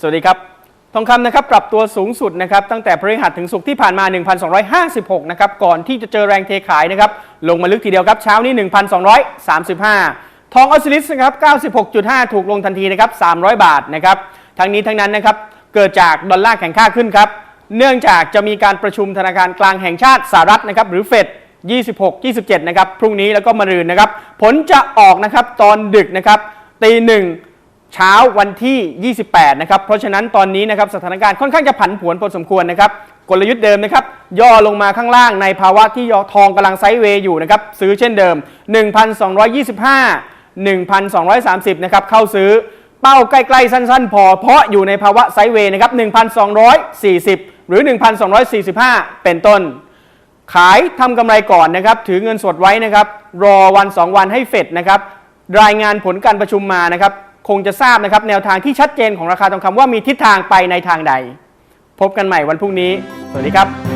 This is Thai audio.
สวัสดีครับ ทองคำนะครับปรับตัวสูงสุดนะครับตั้งแต่พฤหัสถึงศุกร์ที่ผ่านมา 1,256 นะครับก่อนที่จะเจอแรงเทขายนะครับลงมาลึกทีเดียวครับเช้านี้ 1,235 ทองออสซิลิสนะครับ96.5 ถูกลงทันทีนะครับ300 บาทนะครับทั้งนี้ทั้งนั้นนะครับเกิดจากดอลลาร์แข็งค่าขึ้นครับเนื่องจากจะมีการประชุมธนาคารกลางแห่งชาติสหรัฐนะครับหรือเฟด26 27 นะครับ พรุ่งนี้แล้วก็มะรืนนะครับ ผลจะออกนะครับ ตอนดึกนะครับตีหนึ่ง เช้าวันที่ 28 นะครับ เพราะฉะนั้นตอนนี้นะครับสถานการณ์ค่อนข้างจะผันผวนพอสมควรนะครับ กลยุทธ์เดิมนะครับ ย่อลงมาข้างล่างในภาวะที่ยอทองกำลังไซด์เวย์อยู่นะครับ ซื้อเช่นเดิม 1,225 1,230 นะครับ เข้าซื้อเป้าใกล้ๆสั้นๆ พอ เพราะอยู่ในภาวะไซด์เวย์นะครับ 1,240 หรือ 1,245 เป็นต้น ขายทำกำไรก่อนนะครับ ถือเงินสดไว้นะครับ รอวัน 2 วันให้เฟดนะครับ รายงานผลการประชุมมานะครับ คงจะทราบนะครับแนวทางที่ชัดเจนของราคาทองคำว่ามีทิศทางไปในทางใด พบกันใหม่วันพรุ่งนี้ สวัสดีครับ